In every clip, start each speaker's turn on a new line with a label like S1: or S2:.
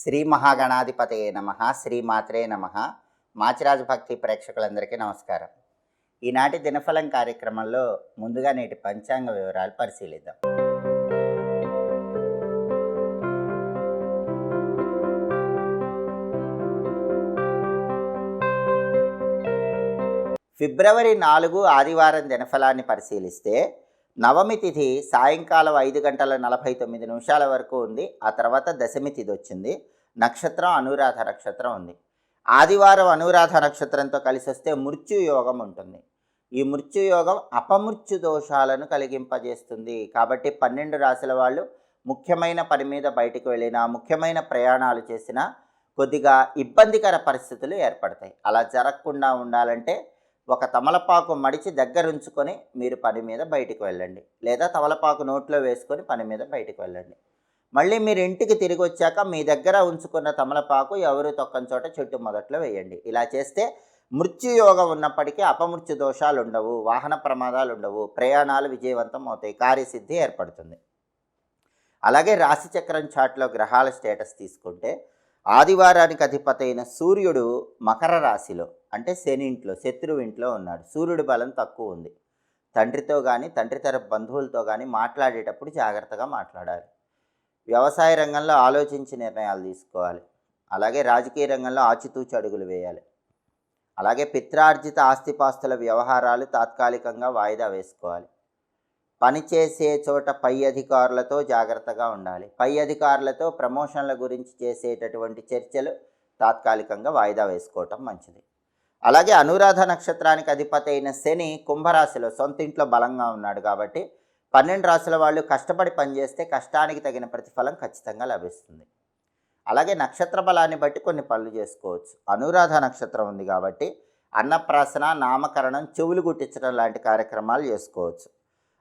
S1: శ్రీ మహాగణాధిపతయే నమ శ్రీ మాత్రే నమ. మాచిరాజు భక్తి ప్రేక్షకులందరికీ నమస్కారం. ఈనాటి దినఫలం కార్యక్రమంలో ముందుగా నేటి పంచాంగ వివరాలు పరిశీలిద్దాం. ఫిబ్రవరి నాలుగు ఆదివారం దినఫలాన్ని పరిశీలిస్తే నవమి తిథి సాయంకాలం ఐదు గంటల నలభై తొమ్మిది నిమిషాల వరకు ఉంది. ఆ తర్వాత దశమి తిథి వచ్చింది. నక్షత్రం అనురాధ నక్షత్రం ఉంది. ఆదివారం అనురాధ నక్షత్రంతో కలిసి వస్తే మృత్యు యోగం ఉంటుంది. ఈ మృత్యుయోగం అపమృత్యు దోషాలను కలిగింపజేస్తుంది. కాబట్టి పన్నెండు రాశుల వాళ్ళు ముఖ్యమైన పని మీద బయటకు వెళ్ళినా ముఖ్యమైన ప్రయాణాలు చేసినా కొద్దిగా ఇబ్బందికర పరిస్థితులు ఏర్పడతాయి. అలా జరగకుండా ఉండాలంటే ఒక తమలపాకు మడిచి దగ్గరుంచుకొని మీరు పని మీద బయటికి వెళ్ళండి. లేదా తమలపాకు నోట్లో వేసుకొని పని మీద బయటికి వెళ్ళండి. మళ్ళీ మీరు ఇంటికి తిరిగి వచ్చాక మీ దగ్గర ఉంచుకున్న తమలపాకు ఎవరు తొక్కని చోట చెట్టు మొదట్లో వేయండి. ఇలా చేస్తే మృత్యుయోగం ఉన్నప్పటికీ అపమృత్యు దోషాలు ఉండవు వాహన ప్రమాదాలు ఉండవు ప్రయాణాలు విజయవంతం అవుతాయి కార్యసిద్ధి ఏర్పడుతుంది. అలాగే రాశిచక్రం చాట్లో గ్రహాల స్టేటస్ తీసుకుంటే ఆదివారానికి అధిపతి అయిన సూర్యుడు మకర రాశిలో అంటే శని ఇంట్లో శత్రువు ఇంట్లో ఉన్నాడు. సూర్యుడి బలం తక్కువ ఉంది. తండ్రితో కానీ తండ్రి తరపు బంధువులతో కానీ మాట్లాడేటప్పుడు జాగ్రత్తగా మాట్లాడాలి. వ్యవసాయ రంగంలో ఆలోచించి నిర్ణయాలు తీసుకోవాలి. అలాగే రాజకీయ రంగంలో ఆచితూచి అడుగులు వేయాలి. అలాగే పిత్రార్జిత ఆస్తిపాస్తుల వ్యవహారాలు తాత్కాలికంగా వాయిదా వేసుకోవాలి. పనిచేసే చోట పై అధికారులతో జాగ్రత్తగా ఉండాలి. పై అధికారులతో ప్రమోషన్ల గురించి చేసేటటువంటి చర్చలు తాత్కాలికంగా వాయిదా వేసుకోవటం మంచిది. అలాగే అనురాధ నక్షత్రానికి అధిపతి అయిన శని కుంభరాశిలో సొంత ఇంట్లో బలంగా ఉన్నాడు కాబట్టి పన్నెండు రాశుల వాళ్ళు కష్టపడి పనిచేస్తే కష్టానికి తగిన ప్రతిఫలం ఖచ్చితంగా లభిస్తుంది. అలాగే నక్షత్ర బలాన్ని బట్టి కొన్ని పనులు చేసుకోవచ్చు. అనురాధ నక్షత్రం ఉంది కాబట్టి అన్నప్రాసన నామకరణం చెవులు గుట్టించడం లాంటి కార్యక్రమాలు చేసుకోవచ్చు.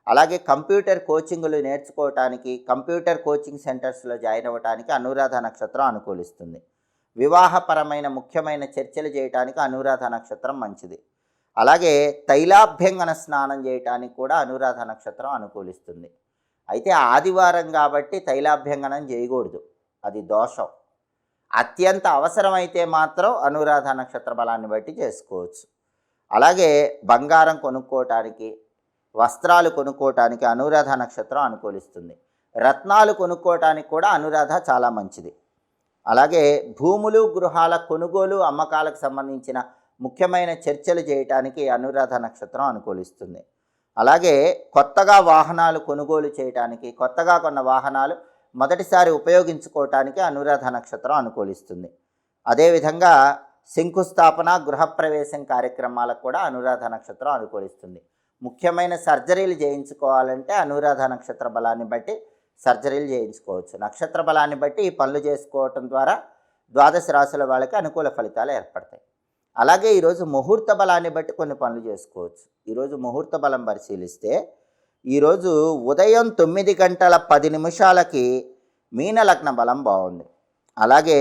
S1: అలాగే కంప్యూటర్ కోచింగ్లు నేర్చుకోవటానికి కంప్యూటర్ కోచింగ్ సెంటర్స్లో జాయిన్ అవ్వడానికి అనురాధ నక్షత్రం అనుకూలిస్తుంది. వివాహపరమైన ముఖ్యమైన చర్చలు చేయటానికి అనురాధ నక్షత్రం మంచిది. అలాగే తైలాభ్యంగన స్నానం చేయటానికి కూడా అనురాధ నక్షత్రం అనుకూలిస్తుంది. అయితే ఆదివారం కాబట్టి తైలాభ్యంగనం చేయకూడదు. అది దోషం. అత్యంత అవసరమైతే మాత్రం అనురాధ నక్షత్ర బలాన్ని బట్టి చేసుకోవచ్చు. అలాగే బంగారం కొనుక్కోవటానికి వస్త్రాలు కొనుక్కోవటానికి అనురాధ నక్షత్రం అనుకూలిస్తుంది. రత్నాలు కొనుక్కోవటానికి కూడా అనురాధ చాలా మంచిది. అలాగే భూములు గృహాల కొనుగోలు అమ్మకాలకు సంబంధించిన ముఖ్యమైన చర్చలు చేయటానికి అనురాధ నక్షత్రం అనుకూలిస్తుంది. అలాగే కొత్తగా వాహనాలు కొనుగోలు చేయటానికి కొత్తగా కొన్న వాహనాలు మొదటిసారి ఉపయోగించుకోవటానికి అనురాధ నక్షత్రం అనుకూలిస్తుంది. అదేవిధంగా శంకుస్థాపన గృహప్రవేశం కార్యక్రమాలకు కూడా అనురాధ నక్షత్రం అనుకూలిస్తుంది. ముఖ్యమైన సర్జరీలు చేయించుకోవాలంటే అనురాధ నక్షత్ర బలాన్ని బట్టి సర్జరీలు చేయించుకోవచ్చు. నక్షత్ర బలాన్ని బట్టి ఈ పనులు చేసుకోవటం ద్వారా ద్వాదశ రాశుల వాళ్ళకి అనుకూల ఫలితాలు ఏర్పడతాయి. అలాగే ఈరోజు ముహూర్త బలాన్ని బట్టి కొన్ని పనులు చేసుకోవచ్చు. ఈరోజు ముహూర్త బలం పరిశీలిస్తే ఈరోజు ఉదయం తొమ్మిది గంటల పది నిమిషాలకి మీనలగ్న బలం బాగుంది. అలాగే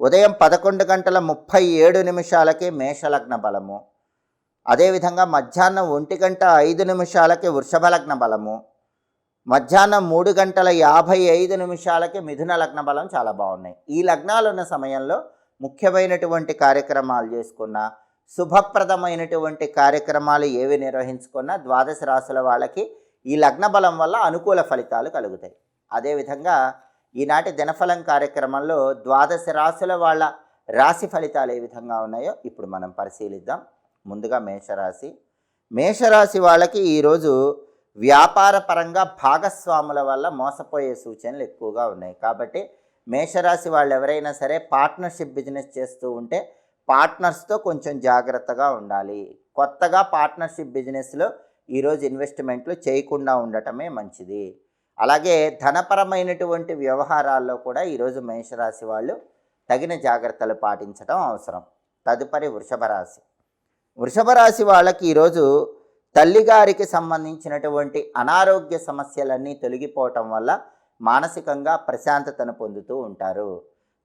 S1: ఉదయం పదకొండు గంటల ముప్పై ఏడు నిమిషాలకి మేషలగ్న బలము. అదేవిధంగా మధ్యాహ్నం ఒంటి గంట ఐదు నిమిషాలకి వృషభ లగ్న బలము. మధ్యాహ్నం మూడు గంటల యాభై ఐదు నిమిషాలకి మిథున లగ్న బలం చాలా బాగున్నాయి. ఈ లగ్నాలు ఉన్న సమయంలో ముఖ్యమైనటువంటి కార్యక్రమాలు చేసుకున్న శుభప్రదమైనటువంటి కార్యక్రమాలు ఏవి నిర్వహించుకున్నా ద్వాదశ రాశుల వాళ్ళకి ఈ లగ్న బలం వల్ల అనుకూల ఫలితాలు కలుగుతాయి. అదేవిధంగా ఈనాటి దినఫలం కార్యక్రమంలో ద్వాదశ రాశుల వాళ్ళ రాశి ఫలితాలు ఏ విధంగా ఉన్నాయో ఇప్పుడు మనం పరిశీలిద్దాం. ముందుగా మేషరాశి. మేషరాశి వాళ్ళకి ఈరోజు వ్యాపార పరంగా భాగస్వాముల వల్ల మోసపోయే సూచనలు ఎక్కువగా ఉన్నాయి. కాబట్టి మేషరాశి వాళ్ళు ఎవరైనా సరే పార్ట్నర్షిప్ బిజినెస్ చేస్తూ ఉంటే పార్ట్నర్స్తో కొంచెం జాగ్రత్తగా ఉండాలి. కొత్తగా పార్ట్నర్షిప్ బిజినెస్లో ఈరోజు ఇన్వెస్ట్మెంట్లు చేయకుండా ఉండటమే మంచిది. అలాగే ధనపరమైనటువంటి వ్యవహారాల్లో కూడా ఈరోజు మేషరాశి వాళ్ళు తగిన జాగ్రత్తలు పాటించడం అవసరం. తదుపరి వృషభ రాశి. వృషభ రాశి వాళ్ళకి ఈరోజు తల్లిగారికి సంబంధించినటువంటి అనారోగ్య సమస్యలన్నీ తొలగిపోవటం వల్ల మానసికంగా ప్రశాంతతను పొందుతూ ఉంటారు.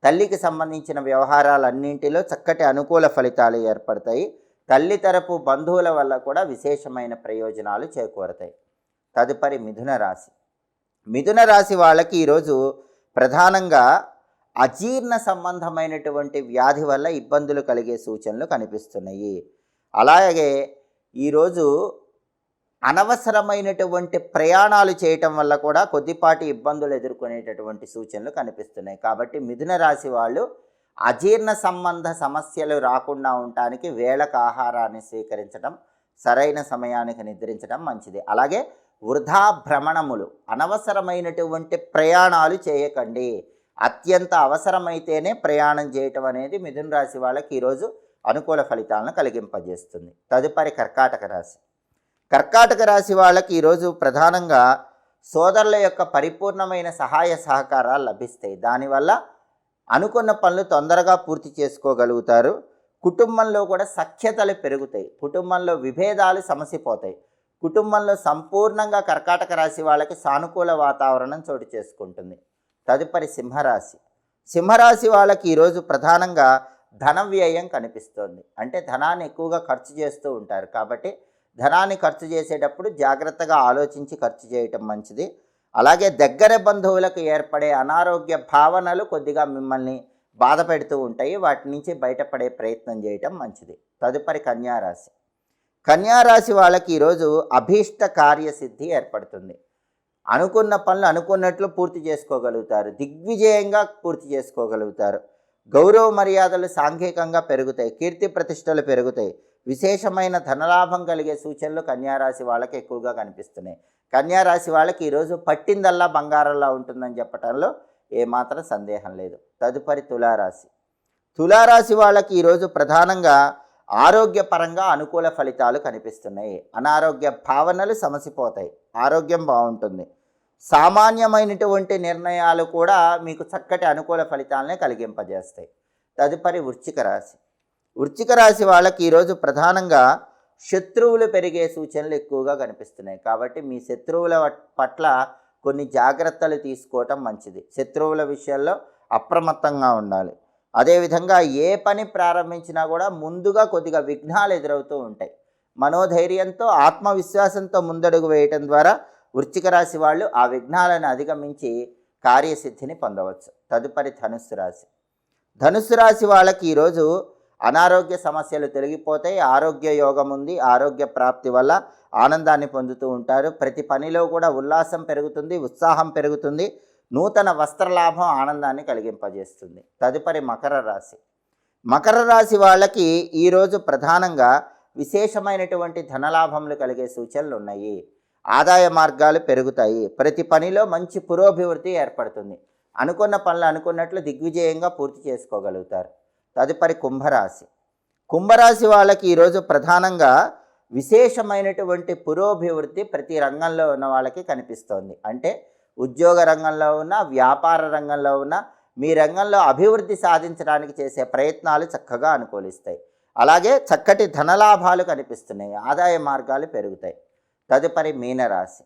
S1: తల్లికి సంబంధించిన వ్యవహారాలన్నింటిలో చక్కటి అనుకూల ఫలితాలు ఏర్పడతాయి. తల్లి తరపు బంధువుల వల్ల కూడా విశేషమైన ప్రయోజనాలు చేకూరతాయి. తదుపరి మిథున రాశి. మిథున రాశి వాళ్ళకి ఈరోజు ప్రధానంగా అజీర్ణ సంబంధమైనటువంటి వ్యాధి వల్ల ఇబ్బందులు కలిగే సూచనలు కనిపిస్తున్నాయి. అలాగే ఈరోజు అనవసరమైనటువంటి ప్రయాణాలు చేయటం వల్ల కూడా కొద్దిపాటి ఇబ్బందులు ఎదుర్కొనేటటువంటి సూచనలు కనిపిస్తున్నాయి. కాబట్టి మిథున రాశి వాళ్ళు అజీర్ణ సంబంధ సమస్యలు రాకుండా ఉండటానికి వేళకు ఆహారాన్ని స్వీకరించడం సరైన సమయానికి నిద్రించడం మంచిది. అలాగే వృధా భ్రమణములు అనవసరమైనటువంటి ప్రయాణాలు చేయకండి. అత్యంత అవసరమైతేనే ప్రయాణం చేయటం అనేది మిథున రాశి వాళ్ళకి ఈరోజు అనుకూల ఫలితాలను కలిగింపజేస్తుంది. తదుపరి కర్కాటక రాశి. కర్కాటక రాశి వాళ్ళకి ఈరోజు ప్రధానంగా సోదరుల యొక్క పరిపూర్ణమైన సహాయ సహకారాలు లభిస్తాయి. దానివల్ల అనుకున్న పనులు తొందరగా పూర్తి చేసుకోగలుగుతారు. కుటుంబంలో కూడా సఖ్యతలు పెరుగుతాయి. కుటుంబంలో విభేదాలు సమసిపోతాయి. కుటుంబంలో సంపూర్ణంగా కర్కాటక రాశి వాళ్ళకి సానుకూల వాతావరణం చోటు చేసుకుంటుంది. తదుపరి సింహరాశి. సింహరాశి వాళ్ళకి ఈరోజు ప్రధానంగా ధన వ్యయం కనిపిస్తోంది. అంటే ధనాన్ని ఎక్కువగా ఖర్చు చేస్తూ ఉంటారు. కాబట్టి ధనాన్ని ఖర్చు చేసేటప్పుడు జాగ్రత్తగా ఆలోచించి ఖర్చు చేయటం మంచిది. అలాగే దగ్గర బంధువులకు ఏర్పడే అనారోగ్య భావనలు కొద్దిగా మిమ్మల్ని బాధ పెడుతూ ఉంటాయి. వాటి నుంచి బయటపడే ప్రయత్నం చేయటం మంచిది. తదుపరి కన్యారాశి. కన్యారాశి వాళ్ళకి ఈరోజు అభీష్ట కార్యసిద్ధి ఏర్పడుతుంది. అనుకున్న పనులు అనుకున్నట్లు పూర్తి చేసుకోగలుగుతారు. దిగ్విజయంగా పూర్తి చేసుకోగలుగుతారు. గౌరవ మర్యాదలు సాంఘికంగా పెరుగుతాయి. కీర్తి ప్రతిష్టలు పెరుగుతాయి. విశేషమైన ధనలాభం కలిగే సూచనలు కన్యారాశి వాళ్ళకి ఎక్కువగా కనిపిస్తున్నాయి. కన్యారాశి వాళ్ళకి ఈరోజు పట్టిందల్లా బంగారంలా ఉంటుందని చెప్పడంలో ఏమాత్రం సందేహం లేదు. తదుపరి తులారాశి. తులారాశి వాళ్ళకి ఈరోజు ప్రధానంగా ఆరోగ్యపరంగా అనుకూల ఫలితాలు కనిపిస్తున్నాయి. అనారోగ్య భావనలు సమసిపోతాయి. ఆరోగ్యం బాగుంటుంది. సామాన్యమైనటువంటి నిర్ణయాలు కూడా మీకు చక్కటి అనుకూల ఫలితాలనే కలిగింపజేస్తాయి. తదుపరి వృశ్చిక రాశి. వృశ్చిక రాశి వాళ్ళకి ఈరోజు ప్రధానంగా శత్రువులు పెరిగే సూచనలు ఎక్కువగా కనిపిస్తున్నాయి. కాబట్టి మీ శత్రువుల పట్ల కొన్ని జాగ్రత్తలు తీసుకోవటం మంచిది. శత్రువుల విషయాల్లో అప్రమత్తంగా ఉండాలి. అదేవిధంగా ఏ పని ప్రారంభించినా కూడా ముందుగా కొద్దిగా విఘ్నాలు ఎదురవుతూ ఉంటాయి. మనోధైర్యంతో ఆత్మవిశ్వాసంతో ముందడుగు వేయటం ద్వారా వృశ్చిక రాశి వాళ్ళు ఆ విఘ్నాలను అధిగమించి కార్యసిద్ధిని పొందవచ్చు. తదుపరి ధనుస్సు రాశి. ధనుస్సు రాశి వాళ్ళకి ఈరోజు అనారోగ్య సమస్యలు తొలగిపోతాయి. ఆరోగ్య యోగం ఉంది. ఆరోగ్య ప్రాప్తి వల్ల ఆనందాన్ని పొందుతూ ఉంటారు. ప్రతి పనిలో కూడా ఉల్లాసం పెరుగుతుంది ఉత్సాహం పెరుగుతుంది. నూతన వస్త్రలాభం ఆనందాన్ని కలిగింపజేస్తుంది. తదుపరి మకర రాశి. మకర రాశి వాళ్ళకి ఈరోజు ప్రధానంగా విశేషమైనటువంటి ధనలాభములు కలిగే సూచనలు ఉన్నాయి ఆదాయ మార్గాలు పెరుగుతాయి. ప్రతి పనిలో మంచి పురోభివృద్ధి ఏర్పడుతుంది. అనుకున్న పనులు అనుకున్నట్లు దిగ్విజయంగా పూర్తి చేసుకోగలుగుతారు. తదుపరి కుంభరాశి. కుంభరాశి వాళ్ళకి ఈరోజు ప్రధానంగా విశేషమైనటువంటి పురోభివృద్ధి ప్రతి రంగంలో ఉన్న వాళ్ళకి కనిపిస్తోంది. అంటే ఉద్యోగ రంగంలో ఉన్న వ్యాపార రంగంలో ఉన్న మీ రంగంలో అభివృద్ధి సాధించడానికి చేసే ప్రయత్నాలు చక్కగా అనుకూలిస్తాయి. అలాగే చక్కటి ధనలాభాలు కనిపిస్తున్నాయి. ఆదాయ మార్గాలు పెరుగుతాయి. తదుపరి మీనరాశి.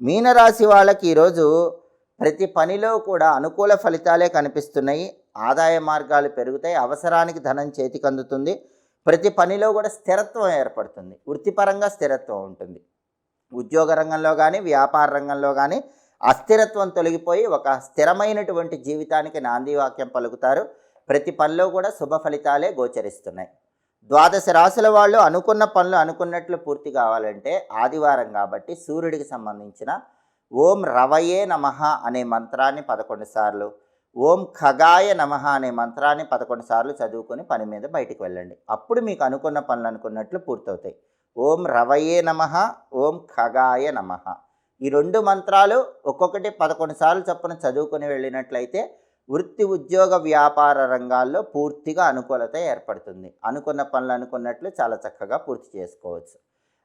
S1: మీనరాశి వాళ్ళకి ఈరోజు ప్రతి పనిలో కూడా అనుకూల ఫలితాలే కనిపిస్తున్నాయి. ఆదాయ మార్గాలు పెరుగుతాయి. అవసరానికి ధనం చేతికి అందుతుంది ప్రతి పనిలో కూడా స్థిరత్వం ఏర్పడుతుంది. వృత్తిపరంగా స్థిరత్వం ఉంటుంది. ఉద్యోగ రంగంలో కానీ వ్యాపార రంగంలో కానీ అస్థిరత్వం తొలగిపోయి ఒక స్థిరమైనటువంటి జీవితానికి నాంది వాక్యం పలుకుతారు. ప్రతి పనిలో కూడా శుభ ఫలితాలే గోచరిస్తున్నాయి. ద్వాదశ రాశుల వాళ్ళు అనుకున్న పనులు అనుకున్నట్లు పూర్తి కావాలంటే ఆదివారం కాబట్టి సూర్యుడికి సంబంధించిన ఓం రవయే నమ అనే మంత్రాన్ని పదకొండు సార్లు ఓం ఖగాయ నమ అనే మంత్రాన్ని పదకొండు సార్లు చదువుకొని పని మీద బయటికి వెళ్ళండి. అప్పుడు మీకు అనుకున్న పనులు అనుకున్నట్లు పూర్తవుతాయి. ఓం రవయే నమ ఓం ఖగాయ నమ. ఈ రెండు మంత్రాలు ఒక్కొక్కటి పదకొండు సార్లు చొప్పున చదువుకొని వెళ్ళినట్లయితే వృత్తి ఉద్యోగ వ్యాపార రంగాల్లో పూర్తిగా అనుకూలత ఏర్పడుతుంది. అనుకున్న పనులు అనుకున్నట్లు చాలా చక్కగా పూర్తి చేసుకోవచ్చు.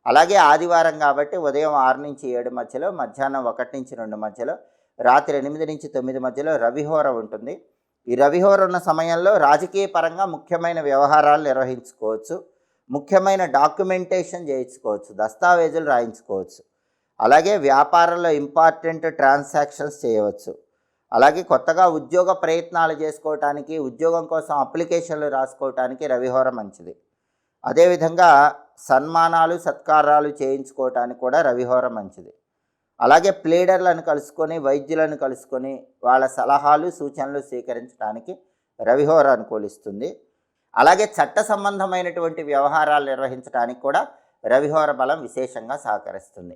S1: అలాగే ఆదివారం కాబట్టి ఉదయం ఆరు నుంచి ఏడు మధ్యలో మధ్యాహ్నం ఒకటి నుంచి రెండు మధ్యలో రాత్రి ఎనిమిది నుంచి తొమ్మిది మధ్యలో రవిహోర ఉంటుంది. ఈ రవిహోర ఉన్న సమయంలో రాజకీయ పరంగా ముఖ్యమైన వ్యవహారాలు నిర్వహించుకోవచ్చు. ముఖ్యమైన డాక్యుమెంటేషన్ చేయించుకోవచ్చు. దస్తావేజులు రాయించుకోవచ్చు. అలాగే వ్యాపారంలో ఇంపార్టెంట్ ట్రాన్సాక్షన్స్ చేయవచ్చు. అలాగే కొత్తగా ఉద్యోగ ప్రయత్నాలు చేసుకోవటానికి ఉద్యోగం కోసం అప్లికేషన్లు రాసుకోవటానికి రవిహోర మంచిది. అదేవిధంగా సన్మానాలు సత్కారాలు చేయించుకోవటానికి కూడా రవిహోర మంచిది. అలాగే ప్లీడర్లను కలుసుకొని వైద్యులను కలుసుకొని వాళ్ళ సలహాలు సూచనలు స్వీకరించడానికి రవిహోర అనుకూలిస్తుంది. అలాగే చట్ట సంబంధమైనటువంటి వ్యవహారాలు నిర్వహించడానికి కూడా రవిహోర బలం విశేషంగా సహకరిస్తుంది.